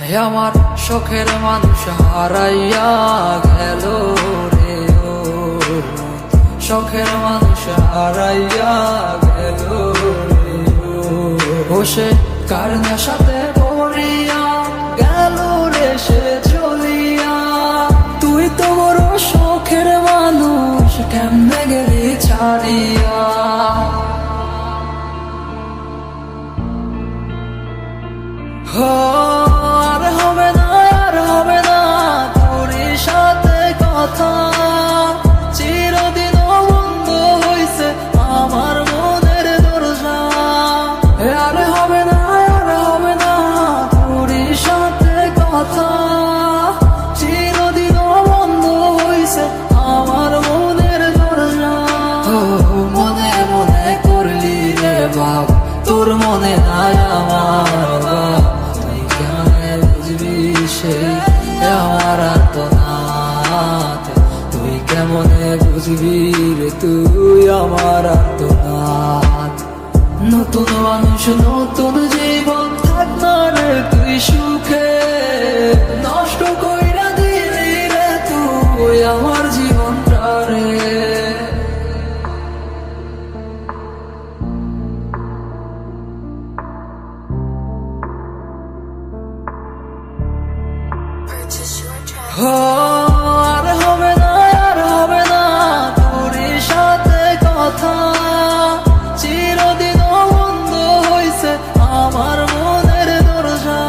আমার শখের মানুষ হারাইয়া গেল রে ও। শখের মানুষ হারাইয়া গেল রে ও। বসে কার সাথে পড়িয়া গেল রে সে চলিয়া। তুই তো বড় শখের মানুষ কেমনে গেলি ছাড়িয়া? হো, আমার আত্মনাথ তুই কেমনে বুঝবি রে তুই আমার আত্মনাথ নতুন মানুষ, নতুন জীবন থাক না রে তুই সুখে। নষ্ট কইরা দিলি রে তুই আমার জীবনটা ও, আর হবে না আর হবে না তোর সাথে কথা। চিরদিন বন্ধ হইছে আমার মনের দরজা।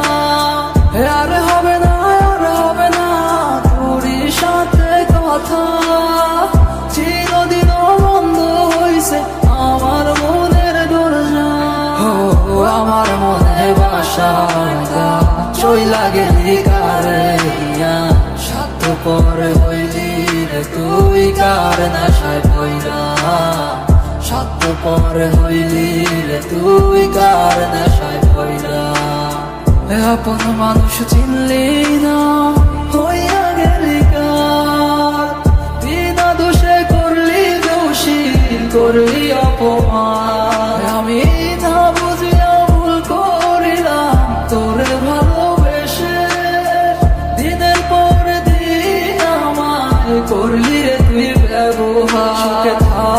আর হবে না আর হবে না তোর সাথে কথা। চিরদিন বন্ধ হইছে আমার মনের দরজা। আমার মনে বাসা সাত পরে হইলি রে তুই কার নাশায় পয়রা সাত পরে হইলি রে তুই কার নাশায় পয়রা আপন মানুষ চিনলি না।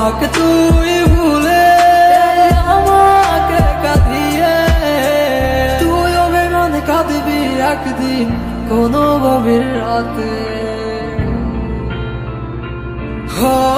আমাকে তুই ভুলে আমাকে কাঁদিয়ে। তুই অভিমান কাঁদবি একদিন কোনো গভীর রাতে। Oh